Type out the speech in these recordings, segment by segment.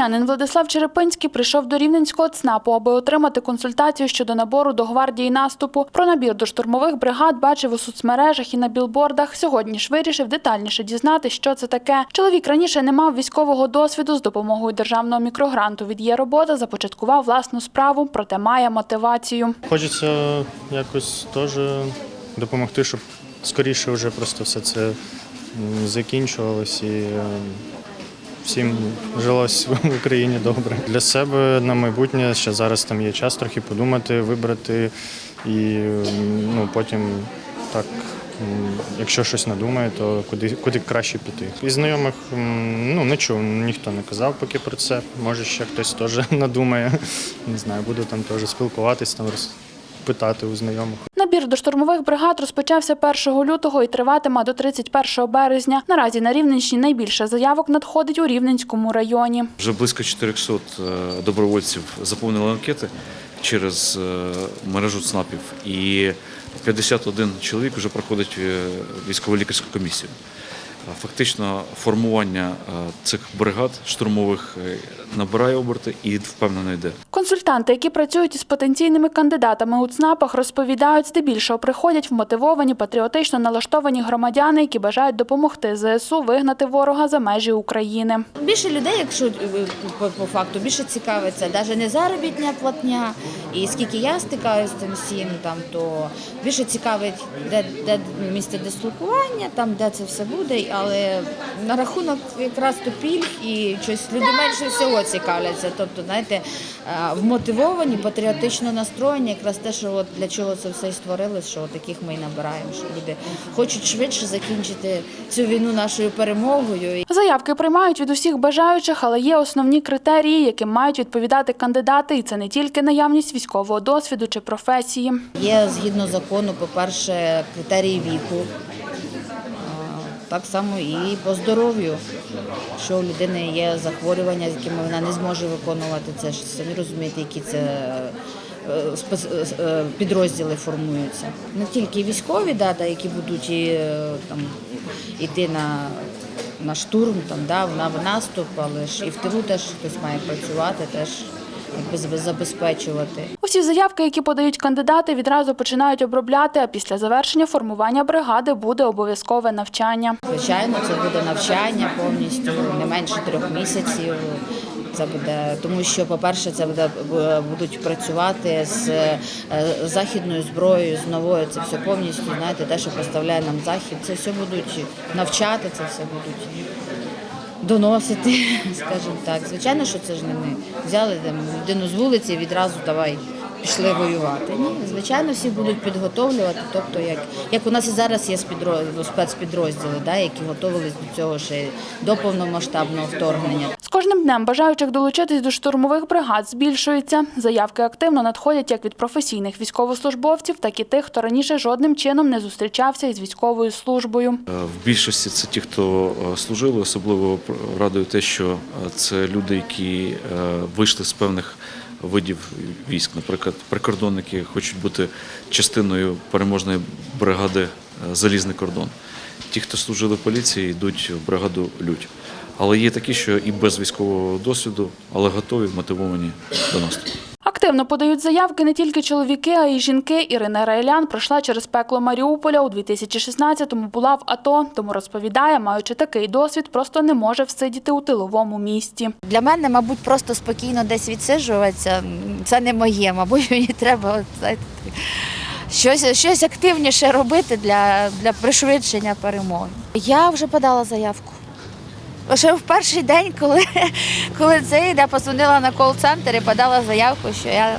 Полонянин Владислав Черепинський прийшов до Рівненського ЦНАПу, аби отримати консультацію щодо набору до гвардії наступу. Про набір до штурмових бригад бачив у соцмережах і на білбордах. Сьогодні ж вирішив детальніше дізнати, що це таке. Чоловік раніше не мав військового досвіду. З допомогою державного мікрогранту від є робота започаткував власну справу, проте має мотивацію. Хочеться якось теж допомогти, щоб скоріше вже просто все це закінчувалось і е, всім жилось в Україні добре. Для себе на майбутнє ще зараз там є час трохи подумати, вибрати і ну, потім так. Якщо щось надумає, то куди, куди краще піти. Із знайомих ну, не чув, ніхто не казав поки про це. Може, ще хтось теж надумає. Не знаю, буду там теж спілкуватись, там роз- питати у знайомих. Набір до штурмових бригад розпочався 1 лютого і триватиме до 31 березня. Наразі на Рівненщині найбільше заявок надходить у Рівненському районі. Вже близько 400 е, добровольців заповнили анкети через е, мережу ЦНАПів, і 51 чоловік вже проходить е, військово-лікарську комісію. Е, Фактично формування е, цих бригад штурмових е, набирає оберти і впевнено йде. Консультанти, які працюють із потенційними кандидатами у ЦНАПах, розповідають, здебільшого приходять вмотивовані, патріотично налаштовані громадяни, які бажають допомогти ЗСУ вигнати ворога за межі України. Більше людей, якщо по, по факту більше цікавиться, навіть не заробітня платня, і скільки я стикаюся з цим всім, там то більше цікавить, де, де місце дислокування, там де це все буде. Але на рахунок якраз то пільг і щось люди менше всього цікавляться. Тобто, знаєте, е, вмотивовані, патріотично настроєні, якраз те, що от для чого це все і створилось, що таких ми і набираємо, що люди хочуть швидше закінчити цю війну нашою перемогою. Заявки приймають від усіх бажаючих, але є основні критерії, яким мають відповідати кандидати, і це не тільки наявність військового досвіду чи професії. Є згідно закону, по-перше, критерії віку, так само і по здоров'ю. Що у людини є захворювання, з якими вона не зможе виконувати це самі розумієте, які це е, спец- е, підрозділи формуються. Не тільки військові, да, які будуть і, е, там, йти на, на штурм, там, да, на наступ, але ж і в тилу теж хтось має працювати, теж якби забезпечувати. Усі заявки, які подають кандидати, відразу починають обробляти. А після завершення формування бригади буде обов'язкове навчання. Звичайно, це буде навчання повністю не менше трьох місяців. Це буде тому, що, по-перше, це буде будуть працювати з е, західною зброєю, з новою. Це все повністю, знаєте, те, що поставляє нам захід. Це все будуть навчати, це все будуть доносити, скажімо так. Звичайно, що це ж не ми взяли там людину з вулиці і відразу давай. Пішли воювати. Ні, звичайно, всі будуть підготовлювати. Тобто, як, як у нас і зараз є спідро- спецпідрозділи, да, які готувалися до цього ще до повномасштабного вторгнення. З кожним днем бажаючих долучитись до штурмових бригад збільшується. Заявки активно надходять як від професійних військовослужбовців, так і тих, хто раніше жодним чином не зустрічався із військовою службою. Е, В більшості це ті, хто е, служили, особливо радує те, що е, це люди, які вийшли з певних видів військ. Наприклад, прикордонники хочуть бути частиною переможної бригади е, Залізний кордон. Ті, хто служили в поліції, йдуть в бригаду Людь. Але є такі, що і без військового досвіду, але готові, мотивовані до наступу. Активно подають заявки не тільки чоловіки, а й жінки. Ірина Райлян пройшла через пекло Маріуполя у 2016-му була в АТО, тому розповідає, маючи такий досвід, просто не може всидіти у тиловому місті. Для мене, мабуть, просто спокійно десь відсиджуватися. Це не моє, мабуть, мені треба щось, щось активніше робити для, для пришвидшення перемоги. Я вже подала заявку. Лише в перший день, коли, коли це я позвонила на кол-центр і подала заявку, що я,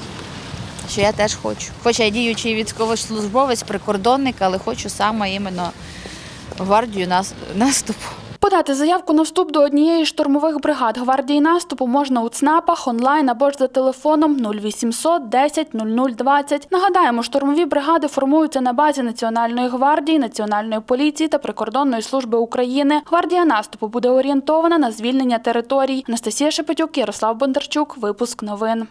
що я теж хочу. Хоча я діючий військовослужбовець, прикордонник, але хочу саме іменно гвардію наступу. Подати заявку на вступ до однієї штурмових бригад гвардії наступу можна у ЦНАПах, онлайн або ж за телефоном 0800 10 00 20. Нагадаємо, штурмові бригади формуються на базі Національної гвардії, Національної поліції та прикордонної служби України. Гвардія наступу буде орієнтована на звільнення територій. Анастасія Шепетюк, Ярослав Бондарчук. Випуск новин.